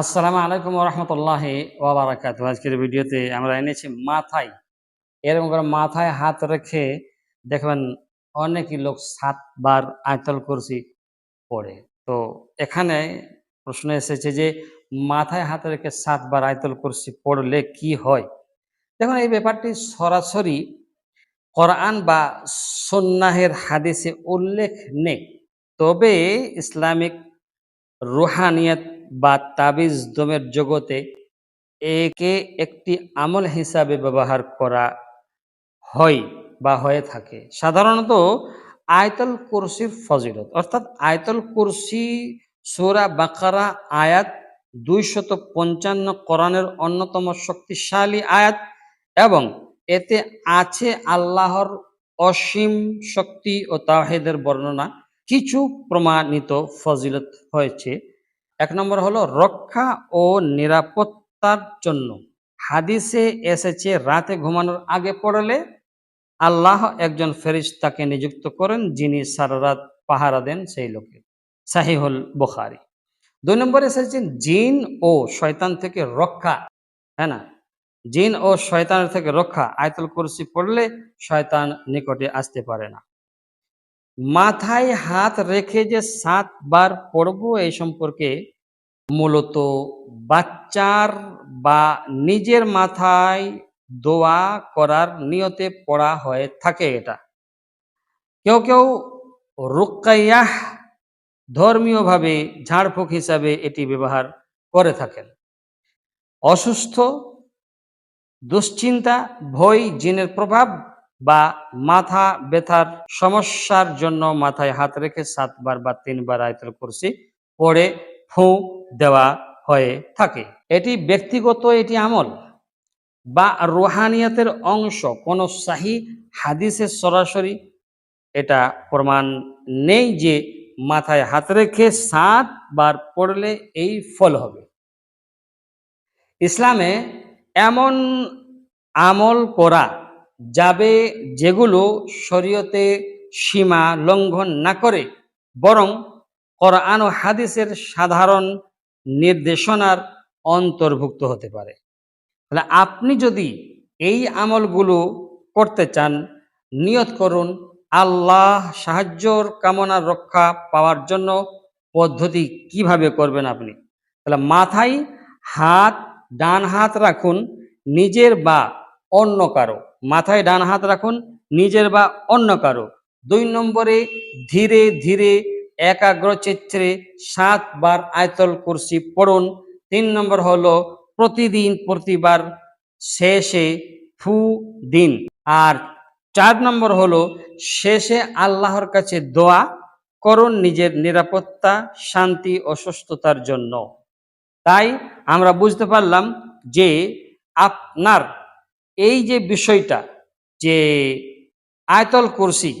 আসসালামু আলাইকুম রহমতুল্লাহ ওবরাকাত আজকের ভিডিওতে আমরা এনেছি মাথায়, এরকম করে মাথায় হাত রেখে দেখবেন অনেকই লোক সাতবার আয়তল কুরসি পড়ে। তো এখানে প্রশ্ন এসেছে যে, মাথায় হাত রেখে সাতবার আয়তল কুরসি পড়লে কি হয়? দেখুন, এই ব্যাপারটি সরাসরি কোরআন বা সন্ন্যাহের হাদিসে উল্লেখ নেই। তবে ইসলামিক রুহানিয়ত বা তাবিজ দমের জগতে একে একটি আমল হিসাবে ব্যবহার করা হয় বা হয়ে থাকে। সাধারণত আয়তল কুরসির ফজিলত, অর্থাৎ আয়তল কুরসি সোরা বাকারা আয়াত দুইশত পঞ্চান্ন কোরআনের অন্যতম শক্তিশালী আয়াত এবং এতে আছে আল্লাহর অসীম শক্তি ও তাহেদের বর্ণনা। কিছু প্রমাণিত ফজিলত হয়েছে। এক নম্বর হলো রক্ষা ও নিরাপত্তার জন্য। হাদিসে এসেছে, রাতে ঘুমানোর আগে পড়লে আল্লাহ একজন ফেরিস্তাকে নিযুক্ত করেন, যিনি সারা রাত পাহারা দেন সেই লোকে। সাহিহুল বুখারি। দুই নম্বর এসেছে, জিন ও শয়তান থেকে রক্ষা হ্যাঁ না? জিন ও শয়তানের থেকে রক্ষা, আয়তুল কুরসি পড়লে শয়তান নিকটে আসতে পারে না। মাথায় হাত রেখে যে সাতবার পড়ব এই সম্পর্কে মূলত বাচ্চার বা নিজের মাথায় দোয়া করার নিয়তে পড়া হয়ে থাকে এটা। কেউ কেউ রুকাইয়াহ ধর্মীয়ভাবে ঝাড়ফুঁক হিসাবে এটি ব্যবহার করে থাকেন। অসুস্থ, দুশ্চিন্তা, ভয়, জিনের প্রভাব বা মাথা ব্যথার সমস্যার জন্য মাথায় হাত রেখে সাতবার বা তিনবার আয়তল করছি পড়ে ফু দেওয়া হয়ে থাকে। এটি ব্যক্তিগত, এটি আমল বা রোহানিয়াতের অংশ। কোন শাহী হাদিসের সরাসরি এটা প্রমাণ নেই যে মাথায় হাত রেখে সাতবার পড়লে এই ফল হবে। ইসলামে এমন আমল করা যাবে যেগুলো শরীয়তে সীমা লঙ্ঘন না করে, বরং কোরআন ও হাদিসের সাধারণ নির্দেশনার অন্তর্ভুক্ত হতে পারে। তাহলে আপনি যদি এই আমলগুলো করতে চান, নিয়ত করুন আল্লাহ সাহায্যর কামনা রক্ষা পাওয়ার জন্য পদ্ধতি কীভাবে করবেন আপনি। তাহলে মাথায় হাত, ডান হাত রাখুন, নিজের বা অন্য কারও। মাথায় ডান হাত রাখুন, নিজের বা অন্য কারও। দুই নম্বরে ধীরে ধীরে একাগ্র চিত্রে সাতবার আয়তল কুরসি পড়ুন। তিন নম্বর হলো প্রতিদিন প্রতিবার শেষে ফু দিন। আর চার নম্বর হলো শেষে আল্লাহর কাছে দোয়া করুন নিজের নিরাপত্তা, শান্তি ও সুস্থতার জন্য। তাই আমরা বুঝতে পারলাম যে আপনার এই যে বিষয়টা যে আয়তল কুরসি,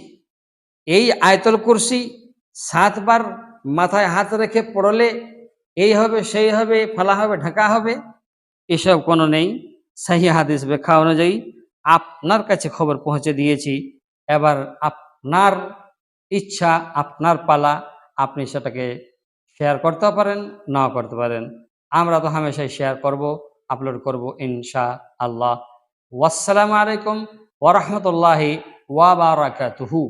এই আয়তল কুরসি সাতবার মাথায় হাত রেখে পড়লে এই হবে, সেই হবে, ফেলা হবে, ঢাকা হবে, এসব কোনো নেই। সাহি হাদিস ব্যাখ্যা অনুযায়ী আপনার কাছে খবর পৌঁছে দিয়েছি। এবার আপনার ইচ্ছা, আপনার পালা, আপনি সেটাকে শেয়ার করতেও পারেন, নাও করতে পারেন। আমরা তো হামেশাই শেয়ার করব আপলোড করব ইনশা আল্লাহ ওয়াসালামু আলাইকুম ওরহমতুল্লাহি ওয়াবারাকাতুহু